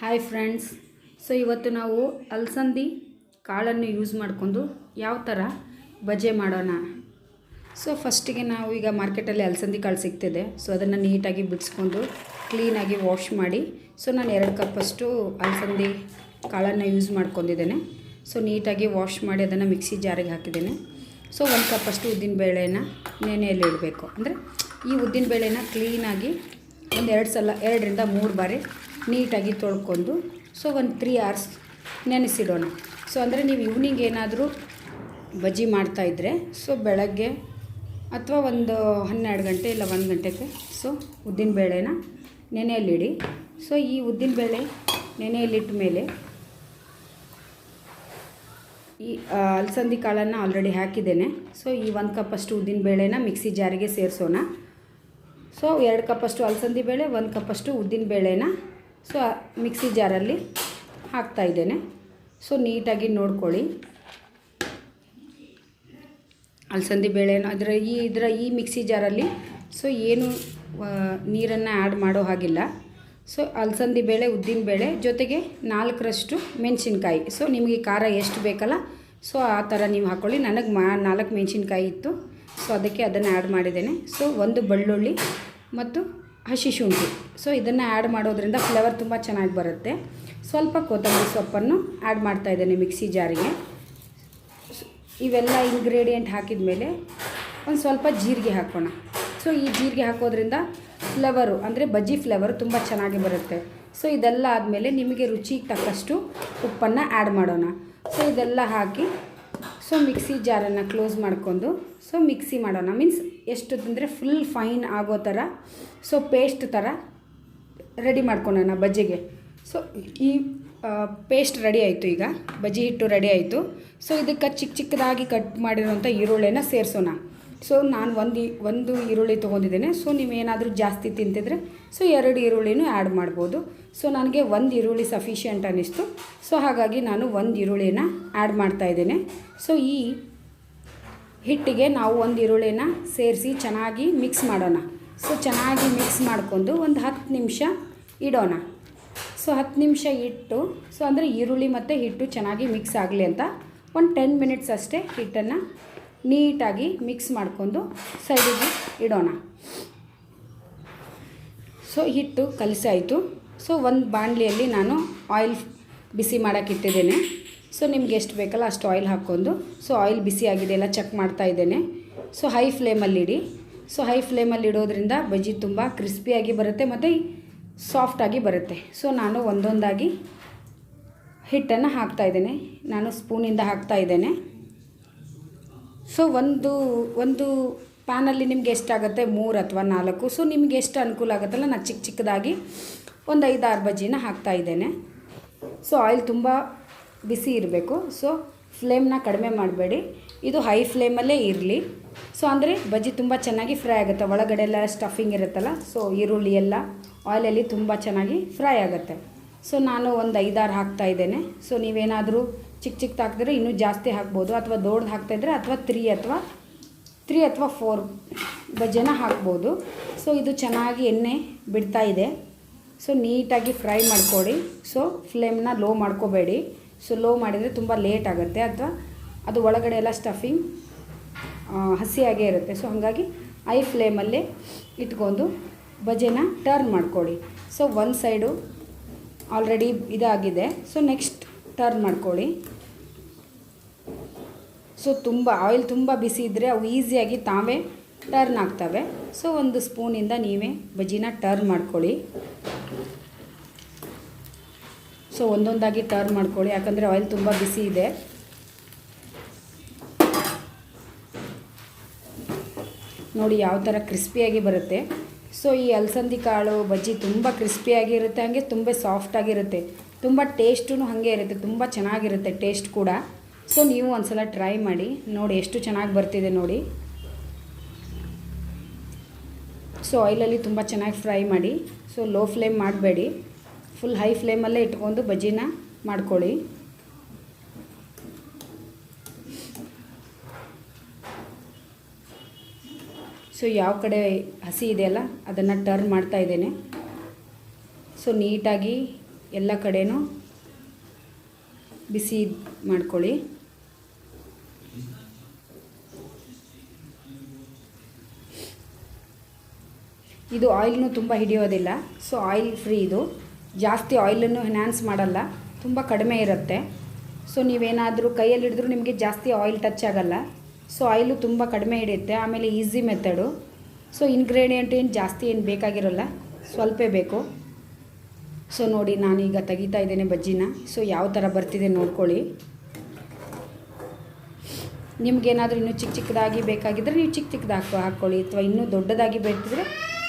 Hi friends so ಇವತ್ತು ನಾವು ಅಲಸಂದಿ ಕಾಳನ್ನು ಯೂಸ್ ಮಾಡಿಕೊಂಡು ಯಾವ ಥರ ಬಜೆ ಮಾಡೋಣ. ಸೊ ಫಸ್ಟಿಗೆ ನಾವು ಈಗ ಮಾರ್ಕೆಟಲ್ಲಿ ಅಲಸಂದಿ ಕಾಳು ಸಿಗ್ತಿದೆ. ಸೊ ಅದನ್ನು ನೀಟಾಗಿ ಬಿಡಿಸ್ಕೊಂಡು ಕ್ಲೀನಾಗಿ ವಾಶ್ ಮಾಡಿ. ಸೊ ನಾನು ಎರಡು ಕಪ್ಪಷ್ಟು ಅಲಸಂದಿ ಕಾಳನ್ನು ಯೂಸ್ ಮಾಡ್ಕೊಂಡಿದ್ದೇನೆ. ಸೊ ನೀಟಾಗಿ ವಾಶ್ ಮಾಡಿ ಅದನ್ನು ಮಿಕ್ಸಿ ಜಾರಿಗೆ ಹಾಕಿದ್ದೇನೆ. ಸೊ ಒಂದು ಕಪ್ಪಷ್ಟು ಉದ್ದಿನ ಬೇಳೆನ ನೆನೆಯಲ್ಲಿ ಇಡಬೇಕು. ಅಂದರೆ ಈ ಉದ್ದಿನ ಬೇಳೆನ ಕ್ಲೀನಾಗಿ ಒಂದು ಎರಡು ಸಲ, ಎರಡರಿಂದ ಮೂರು ಬಾರಿ ನೀಟಾಗಿ ತೊಳ್ಕೊಂಡು ಸೊ ಒಂದು ತ್ರೀ ಅವರ್ಸ್ ನೆನೆಸಿಡೋಣ. ಸೊ ಅಂದರೆ ನೀವು ಈವ್ನಿಂಗ್ ಏನಾದರೂ ಬಜ್ಜಿ ಮಾಡ್ತಾಯಿದ್ರೆ ಸೊ ಬೆಳಗ್ಗೆ ಅಥವಾ ಒಂದು ಹನ್ನೆರಡು ಗಂಟೆ ಇಲ್ಲ ಒಂದು ಗಂಟೆಗೆ ಸೊ ಉದ್ದಿನ ಬೇಳೆನ ನೆನೆಯಲ್ಲಿಡಿ ಸೊ ಈ ಉದ್ದಿನ ಬೇಳೆ ನೆನೆಯಲ್ಲಿಟ್ಟ ಮೇಲೆ ಈ ಅಲಸಂದಿ ಕಾಳನ್ನು ಆಲ್ರೆಡಿ ಹಾಕಿದ್ದೇನೆ. ಸೊ ಈ ಒಂದು ಕಪ್ ಅಷ್ಟು ಉದ್ದಿನ ಬೇಳೆನ ಮಿಕ್ಸಿ ಜಾರಿಗೆ ಸೇರಿಸೋಣ. ಸೊ, ಎರಡು ಕಪ್ಪಷ್ಟು ಅಲಸಂದಿ ಬೇಳೆ, ಒಂದು ಕಪ್ಪಷ್ಟು ಉದ್ದಿನ ಬೇಳೆನ. ಸೊ ಮಿಕ್ಸಿ ಜಾರಲ್ಲಿ ಹಾಕ್ತಾ ಇದ್ದೇನೆ. ಸೊ, ನೀಟಾಗಿ ನೋಡ್ಕೊಳ್ಳಿ. ಅಲಸಂದಿ ಬೇಳೆನ, ಅದರ ಈ, ಇದರ ಈ ಮಿಕ್ಸಿ ಜಾರಲ್ಲಿ, ಸೊ, ಏನು ನೀರನ್ನು ಆ್ಯಡ್ ಮಾಡೋ ಹಾಗಿಲ್ಲ. ಸೊ, ಅಲಸಂದಿ ಬೇಳೆ, ಉದ್ದಿನ ಬೇಳೆ, ಜೊತೆಗೆ ನಾಲ್ಕರಷ್ಟು ಮೆಣಸಿನ್ಕಾಯಿ. ಸೊ, ನಿಮಗೆ ಖಾರ ಎಷ್ಟು ಬೇಕಲ್ಲ, ಸೊ, ಆ ಥರ ನೀವು ಹಾಕ್ಕೊಳ್ಳಿ ನನಗೆ ಮಾ, ನಾಲ್ಕು ಮೆಣಸಿನ್ಕಾಯಿ ಇತ್ತು. ಸೊ ಅದಕ್ಕೆ ಅದನ್ನು ಆ್ಯಡ್ ಮಾಡಿದ್ದೇನೆ. ಸೊ ಒಂದು ಬೆಳ್ಳುಳ್ಳಿ ಮತ್ತು ಹಸಿ ಶುಂಠಿ. ಸೊ ಇದನ್ನು ಆ್ಯಡ್ ಮಾಡೋದ್ರಿಂದ ಫ್ಲೇವರ್ ತುಂಬ ಚೆನ್ನಾಗಿ ಬರುತ್ತೆ. ಸ್ವಲ್ಪ ಕೊತ್ತಂಬರಿ ಸೊಪ್ಪನ್ನು ಆ್ಯಡ್ ಮಾಡ್ತಾ ಇದ್ದೇನೆ ಮಿಕ್ಸಿ ಜಾರಿಗೆ. ಇವೆಲ್ಲ ಇಂಗ್ರೀಡಿಯೆಂಟ್ ಹಾಕಿದ ಮೇಲೆ ಒಂದು ಸ್ವಲ್ಪ ಜೀರಿಗೆ ಹಾಕೋಣ. ಸೊ ಈ ಜೀರಿಗೆ ಹಾಕೋದ್ರಿಂದ ಫ್ಲೇವರು ಅಂದರೆ ಬಜ್ಜಿ ಫ್ಲೇವರು ತುಂಬ ಚೆನ್ನಾಗಿ ಬರುತ್ತೆ. ಸೊ ಇದೆಲ್ಲ ಆದಮೇಲೆ ನಿಮಗೆ ರುಚಿಗೆ ತಕ್ಕಷ್ಟು ಉಪ್ಪನ್ನು ಆ್ಯಡ್ ಮಾಡೋಣ. ಸೊ ಇದೆಲ್ಲ ಹಾಕಿ ಸೊ ಮಿಕ್ಸಿ ಜಾರನ್ನು ಕ್ಲೋಸ್ ಮಾಡ್ಕೊಂಡು, ಸೊ ಮಿಕ್ಸಿ ಮಾಡೋಣ. ಮೀನ್ಸ್ ಎಷ್ಟು ಅಂದರೆ ಫುಲ್ ಫೈನ್ ಆಗೋ ಥರ, ಸೊ ಪೇಸ್ಟ್ ಥರ ರೆಡಿ ಮಾಡ್ಕೊಳೋಣ ಬಜ್ಜಿಗೆ. ಸೊ ಈ ಪೇಸ್ಟ್ ರೆಡಿ ಆಯಿತು ಈಗ. ಬಜ್ಜಿ ಹಿಟ್ಟು ರೆಡಿ ಆಯಿತು. ಸೊ ಇದಕ್ಕೆ ಚಿಕ್ಕ ಚಿಕ್ಕದಾಗಿ ಕಟ್ ಮಾಡಿರೋಂಥ ಈರುಳ್ಳಿನ ಸೇರಿಸೋಣ. ಸೊ ನಾನು ಒಂದು ಒಂದು ಈರುಳ್ಳಿ ತೊಗೊಂಡಿದ್ದೇನೆ. ಸೊ ನೀವೇನಾದರೂ ಜಾಸ್ತಿ ತಿಂತಿದ್ರೆ ಸೊ ಎರಡು ಈರುಳ್ಳಿನೂ ಆ್ಯಡ್ ಮಾಡ್ಬೋದು. ಸೊ ನನಗೆ ಒಂದು ಈರುಳ್ಳಿ ಸಫಿಷಿಯೆಂಟ್ ಅನ್ನಿಸ್ತು. ಸೊ ಹಾಗಾಗಿ ನಾನು ಒಂದು ಈರುಳ್ಳಿನ ಆ್ಯಡ್ ಮಾಡ್ತಾಯಿದ್ದೇನೆ ಸೊ ಈ ಹಿಟ್ಟಿಗೆ ನಾವು ಒಂದು ಈರುಳ್ಳಿನ ಸೇರಿಸಿ ಚೆನ್ನಾಗಿ ಮಿಕ್ಸ್ ಮಾಡೋಣ. ಸೊ ಚೆನ್ನಾಗಿ ಮಿಕ್ಸ್ ಮಾಡಿಕೊಂಡು ಒಂದು ಹತ್ತು ನಿಮಿಷ ಇಡೋಣ. ಸೊ ಹತ್ತು ನಿಮಿಷ ಇಟ್ಟು ಸೊ ಅಂದರೆ ಈರುಳ್ಳಿ ಮತ್ತು ಹಿಟ್ಟು ಚೆನ್ನಾಗಿ ಮಿಕ್ಸ್ ಆಗಲಿ ಅಂತ ಒಂದು ಟೆನ್ ಮಿನಿಟ್ಸ್ ಅಷ್ಟೇ ಹಿಟ್ಟನ್ನು ನೀಟಾಗಿ ಮಿಕ್ಸ್ ಮಾಡಿಕೊಂಡು ಸೈಡಿಗೆ ಇಡೋಣ. ಸೊ ಹಿಟ್ಟು ಕಲಸಾಯಿತು. ಸೊ ಒಂದು ಬಾಣಲಿಯಲ್ಲಿ ನಾನು ಆಯಿಲ್ ಬಿಸಿ ಮಾಡೋಕ್ಕಿಟ್ಟಿದ್ದೇನೆ ಸೊ ನಿಮ್ಗೆ ಎಷ್ಟು ಬೇಕಲ್ಲ ಅಷ್ಟು ಆಯಿಲ್ ಹಾಕ್ಕೊಂಡು. ಸೊ ಆಯಿಲ್ ಬಿಸಿ ಆಗಿದೆ ಎಲ್ಲ ಚೆಕ್ ಮಾಡ್ತಾ ಇದ್ದೇನೆ. ಸೊ ಹೈ ಫ್ಲೇಮಲ್ಲಿ ಇಡಿ. ಸೊ ಹೈ ಫ್ಲೇಮಲ್ಲಿ ಇಡೋದ್ರಿಂದ ಬಜ್ಜಿ ತುಂಬ ಕ್ರಿಸ್ಪಿಯಾಗಿ ಬರುತ್ತೆ ಮತ್ತು ಸಾಫ್ಟಾಗಿ ಬರುತ್ತೆ. ಸೊ ನಾನು ಒಂದೊಂದಾಗಿ ಹಿಟ್ಟನ್ನು ಹಾಕ್ತಾ ಇದ್ದೇನೆ. ನಾನು ಸ್ಪೂನಿಂದ ಹಾಕ್ತಾ ಇದ್ದೇನೆ. ಸೊ ಒಂದು ಒಂದು ಪ್ಯಾನಲ್ಲಿ ನಿಮ್ಗೆ ಎಷ್ಟಾಗುತ್ತೆ? ಮೂರು ಅಥವಾ ನಾಲ್ಕು. ಸೊ ನಿಮ್ಗೆ ಎಷ್ಟು ಅನುಕೂಲ ಆಗುತ್ತಲ್ಲ? ನಾನು ಚಿಕ್ಕ ಚಿಕ್ಕದಾಗಿ ಒಂದು ಆರು ಬಜ್ಜಿನ ಹಾಕ್ತಾ ಇದ್ದೇನೆ. ಸೊ ಆಯಿಲ್ ತುಂಬ ಬಿಸಿ ಇರಬೇಕು. ಸೊ ಫ್ಲೇಮ್ನ ಕಡಿಮೆ ಮಾಡಬೇಡಿ. ಇದು ಹೈ ಫ್ಲೇಮಲ್ಲೇ ಇರಲಿ. ಸೊ ಅಂದರೆ ಬಜ್ಜಿ ತುಂಬ ಚೆನ್ನಾಗಿ ಫ್ರೈ ಆಗುತ್ತೆ. ಒಳಗಡೆ ಎಲ್ಲ ಸ್ಟಫಿಂಗ್ ಇರುತ್ತಲ್ಲ? ಸೊ ಈರುಳ್ಳಿ ಎಲ್ಲ ಆಯಿಲಲ್ಲಿ ತುಂಬ ಚೆನ್ನಾಗಿ ಫ್ರೈ ಆಗುತ್ತೆ. ಸೊ ನಾನು ಒಂದು ಐದಾರು ಹಾಕ್ತಾ ಇದ್ದೇನೆ. ಸೊ ನೀವೇನಾದರೂ ಚಿಕ್ಕ ಚಿಕ್ಕದು ಹಾಕಿದ್ರೆ ಇನ್ನೂ ಜಾಸ್ತಿ ಹಾಕ್ಬೋದು ಅಥವಾ ದೊಡ್ಡದು ಹಾಕ್ತಾಯಿದ್ರೆ ಅಥವಾ ತ್ರೀ ಅಥವಾ ತ್ರೀ ಅಥವಾ ಫೋರ್ ಬಜ್ಜೆನ ಹಾಕ್ಬೋದು. ಸೊ ಇದು ಚೆನ್ನಾಗಿ ಎಣ್ಣೆ ಬಿಡ್ತಾ ಇದೆ. ಸೊ ನೀಟಾಗಿ ಫ್ರೈ ಮಾಡ್ಕೊಳ್ಳಿ ಸೊ ಫ್ಲೇಮ್ನ ಲೋ ಮಾಡ್ಕೋಬೇಡಿ. ಸೊ ಲೋ ಮಾಡಿದರೆ ತುಂಬ ಲೇಟ್ ಆಗುತ್ತೆ ಅಥವಾ ಅದು ಒಳಗಡೆ ಎಲ್ಲ ಸ್ಟಫಿಂಗ್ ಹಸಿಯಾಗೇ ಇರುತ್ತೆ. ಸೊ ಹಾಗಾಗಿ ಐ ಫ್ಲೇಮಲ್ಲೇ ಇಟ್ಕೊಂಡು ಬಜೆನ ಟರ್ನ್ ಮಾಡ್ಕೊಳ್ಳಿ ಸೊ ಒಂದು ಸೈಡು ಆಲ್ರೆಡಿ ಇದಾಗಿದೆ. ಸೊ ನೆಕ್ಸ್ಟ್ ಟರ್ನ್ ಮಾಡ್ಕೊಳ್ಳಿ. ಸೊ ತುಂಬ ಆಯಿಲ್ ತುಂಬ ಬಿಸಿ ಇದ್ದರೆ ಅವು ಈಸಿಯಾಗಿ ತಾವೇ ಟರ್ನ್ ಆಗ್ತವೆ. ಸೊ ಒಂದು ಸ್ಪೂನಿಂದ ನೀವೇ ಬಜ್ಜಿನ ಟರ್ನ್ ಮಾಡ್ಕೊಳ್ಳಿ. ಸೊ ಒಂದೊಂದಾಗಿ ಟರ್ನ್ ಮಾಡ್ಕೊಳ್ಳಿ, ಯಾಕಂದರೆ ಆಯಿಲ್ ತುಂಬ ಬಿಸಿ ಇದೆ. ನೋಡಿ ಯಾವ ಥರ ಕ್ರಿಸ್ಪಿಯಾಗಿ ಬರುತ್ತೆ. ಸೊ ಈ ಅಲಸಂದಿ ಕಾಳು ಬಜ್ಜಿ ತುಂಬ ಕ್ರಿಸ್ಪಿಯಾಗಿರುತ್ತೆ ಹಾಗೆ ತುಂಬ ಸಾಫ್ಟಾಗಿರುತ್ತೆ ತುಂಬ ಟೇಸ್ಟೂ ಹಾಗೆ ಇರುತ್ತೆ, ತುಂಬ ಚೆನ್ನಾಗಿರುತ್ತೆ ಟೇಸ್ಟ್ ಕೂಡ. ಸೊ ನೀವು ಒಂದ್ಸಲ ಟ್ರೈ ಮಾಡಿ, ನೋಡಿ ಎಷ್ಟು ಚೆನ್ನಾಗಿ ಬರ್ತಿದೆ ನೋಡಿ. ಸೊ ಆಯಿಲಲ್ಲಿ ತುಂಬ ಚೆನ್ನಾಗಿ ಫ್ರೈ ಮಾಡಿ ಸೊ ಲೋ ಫ್ಲೇಮ್ ಮಾಡಬೇಡಿ. ಫುಲ್ ಹೈ ಫ್ಲೇಮಲ್ಲೇ ಇಟ್ಕೊಂಡು ಬಜ್ಜಿನ ಮಾಡ್ಕೊಳ್ಳಿ. ಸೊ ಯಾವ ಕಡೆ ಹಸಿ ಇದೆಯಲ್ಲ ಅದನ್ನು ಟರ್ನ್ ಮಾಡ್ತಾ ಇದ್ದೇನೆ. ಸೊ ನೀಟಾಗಿ ಎಲ್ಲ ಕಡೆನೂ ಬಿಸಿ ಮಾಡ್ಕೊಳ್ಳಿ. ಇದು ಆಯಿಲ್ನು ತುಂಬ ಹಿಡಿಯೋದಿಲ್ಲ, ಸೊ ಆಯಿಲ್ ಫ್ರೀ ಇದು. ಜಾಸ್ತಿ ಆಯಿಲನ್ನು ಎನ್ಹಾನ್ಸ್ ಮಾಡಲ್ಲ, ತುಂಬ ಕಡಿಮೆ ಇರುತ್ತೆ. ಸೊ ನೀವೇನಾದರೂ ಕೈಯಲ್ಲಿ ಹಿಡಿದ್ರೂ ನಿಮಗೆ ಜಾಸ್ತಿ ಆಯಿಲ್ ಟಚ್ ಆಗಲ್ಲ. ಸೊ ಆಯಿಲು ತುಂಬ ಕಡಿಮೆ ಹಿಡಿಯುತ್ತೆ, ಆಮೇಲೆ ಈಸಿ ಮೆಥಡು. ಸೊ ಇಂಗ್ರೀಡಿಯೆಂಟ್ ಏನು ಜಾಸ್ತಿ ಏನು ಬೇಕಾಗಿರೋಲ್ಲ, ಸ್ವಲ್ಪೇ ಬೇಕು. ಸೊ ನೋಡಿ, ನಾನೀಗ ತೆಗಿತಾ ಇದ್ದೇನೆ ಬಜ್ಜಿನ. ಸೊ ಯಾವ ಥರ ಬರ್ತಿದೆ ನೋಡ್ಕೊಳ್ಳಿ. ನಿಮಗೇನಾದರೂ ಇನ್ನೂ ಚಿಕ್ಕ ಚಿಕ್ಕದಾಗಿ ಬೇಕಾಗಿದ್ದರೆ ನೀವು ಚಿಕ್ಕ ಚಿಕ್ಕದಾಗಿ ಹಾಕೊ ಹಾಕ್ಕೊಳ್ಳಿ ಅಥವಾ ಇನ್ನೂ ದೊಡ್ಡದಾಗಿ ಬೇಕಿದ್ರೆ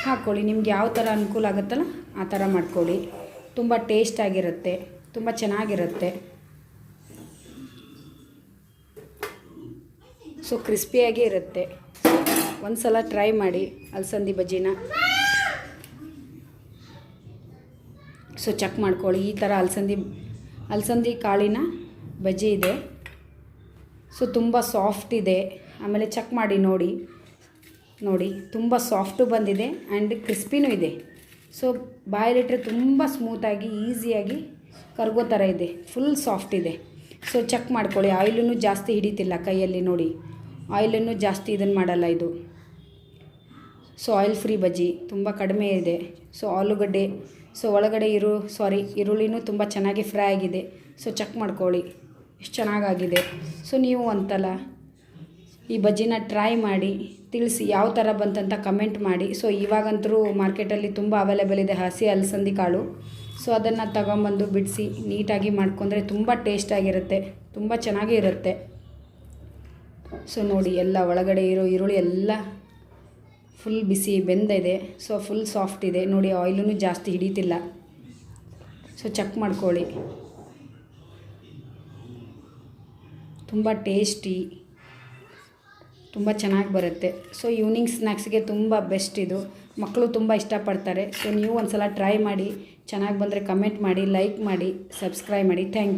ಹಾಕ್ಕೊಳ್ಳಿ ನಿಮ್ಗೆ ಯಾವ ಥರ ಅನುಕೂಲ ಆಗುತ್ತಲ್ಲ ಆ ಥರ ಮಾಡ್ಕೊಳ್ಳಿ. ತುಂಬ ಟೇಸ್ಟ್ ಆಗಿರುತ್ತೆ, ತುಂಬ ಚೆನ್ನಾಗಿರುತ್ತೆ. ಸೊ ಕ್ರಿಸ್ಪಿಯಾಗಿ ಇರುತ್ತೆ. ಒಂದು ಸಲ ಟ್ರೈ ಮಾಡಿ ಅಲಸಂದಿ ಬಜ್ಜಿನ. ಸೊ ಚೆಕ್ ಮಾಡ್ಕೊಳ್ಳಿ. ಈ ಥರ ಅಲಸಂದಿ ಅಲಸಂದಿ ಕಾಳಿನ ಬಜ್ಜಿ ಇದೆ. ಸೊ ತುಂಬ ಸಾಫ್ಟ್ ಇದೆ. ಆಮೇಲೆ ಚೆಕ್ ಮಾಡಿ ನೋಡಿ. ನೋಡಿ, ತುಂಬ ಸಾಫ್ಟು ಬಂದಿದೆ ಆ್ಯಂಡ್ ಕ್ರಿಸ್ಪಿನೂ ಇದೆ. ಸೊ ಬಾಯಲ್ಲಿಟ್ಟರೆ ತುಂಬ ಸ್ಮೂತಾಗಿ ಈಸಿಯಾಗಿ ಕರ್ಗೋ ಥರ ಇದೆ. ಫುಲ್ ಸಾಫ್ಟ್ ಇದೆ. ಸೊ ಚೆಕ್ ಮಾಡ್ಕೊಳ್ಳಿ. ಆಯಿಲನ್ನು ಜಾಸ್ತಿ ಹಿಡಿತಿಲ್ಲ ಕೈಯಲ್ಲಿ ನೋಡಿ. ಆಯಿಲನ್ನು ಜಾಸ್ತಿ ಇದನ್ನು ಮಾಡಲ್ಲ ಇದು. ಸೊ ಆಯಿಲ್ ಫ್ರೀ ಬಜ್ಜಿ ತುಂಬ ಕಡಿಮೆ ಇದೆ. ಸೊ ಆಲೂಗಡ್ಡೆ ಸೊ ಒಳಗಡೆ ಇರು ಸಾರಿ ಈರುಳ್ಳಿನೂ ತುಂಬ ಚೆನ್ನಾಗಿ ಫ್ರೈ ಆಗಿದೆ. ಸೊ ಚೆಕ್ ಮಾಡ್ಕೊಳ್ಳಿ. ಎಷ್ಟು ಚೆನ್ನಾಗಾಗಿದೆ. ಸೊ ನೀವು ಅಂತಲ್ಲ, ಈ ಬಜ್ಜಿನ ಟ್ರೈ ಮಾಡಿ, ತಿಳಿಸಿ ಯಾವ ಥರ ಬಂತಂತ ಕಮೆಂಟ್ ಮಾಡಿ. ಸೊ ಇವಾಗಂತರೂ ಮಾರ್ಕೆಟಲ್ಲಿ ತುಂಬ ಅವೈಲೇಬಲ್ ಇದೆ ಹಸಿ ಅಲಸಂದಿ ಕಾಳು. ಸೊ ಅದನ್ನು ತಗೊಂಬಂದು ಬಿಡಿಸಿ, ನೀಟಾಗಿ ಮಾಡ್ಕೊಂಡ್ರೆ ತುಂಬ ಟೇಸ್ಟಾಗಿರುತ್ತೆ ತುಂಬ ಚೆನ್ನಾಗಿ ಇರುತ್ತೆ. ಸೊ ನೋಡಿ, ಎಲ್ಲ ಒಳಗಡೆ ಇರೋ ಈರುಳ್ಳಿ ಎಲ್ಲ ಫುಲ್ ಬಿಸಿ ಬೆಂದಿದೆ ಸೊ ಫುಲ್ ಸಾಫ್ಟ್ ಇದೆ. ನೋಡಿ ಆಯಿಲೂ ಜಾಸ್ತಿ ಹಿಡಿತಿಲ್ಲ. ಸೊ ಚೆಕ್ ಮಾಡ್ಕೊಳ್ಳಿ. ತುಂಬ ಟೇಸ್ಟಿ ತುಂಬ ಚೆನ್ನಾಗಿ ಬರುತ್ತೆ. ಸೊ ಈವ್ನಿಂಗ್ ಸ್ನ್ಯಾಕ್ಸ್ಗೆ ತುಂಬ ಬೆಸ್ಟ್ ಇದು. ಮಕ್ಕಳು ತುಂಬ ಇಷ್ಟಪಡ್ತಾರೆ. ಸೊ ನೀವು ಒಂದು ಸಲ ಟ್ರೈ ಮಾಡಿ, ಚೆನ್ನಾಗಿ ಬಂದರೆ ಕಮೆಂಟ್ ಮಾಡಿ ಲೈಕ್ ಮಾಡಿ ಸಬ್ಸ್ಕ್ರೈಬ್ ಮಾಡಿ. Thank you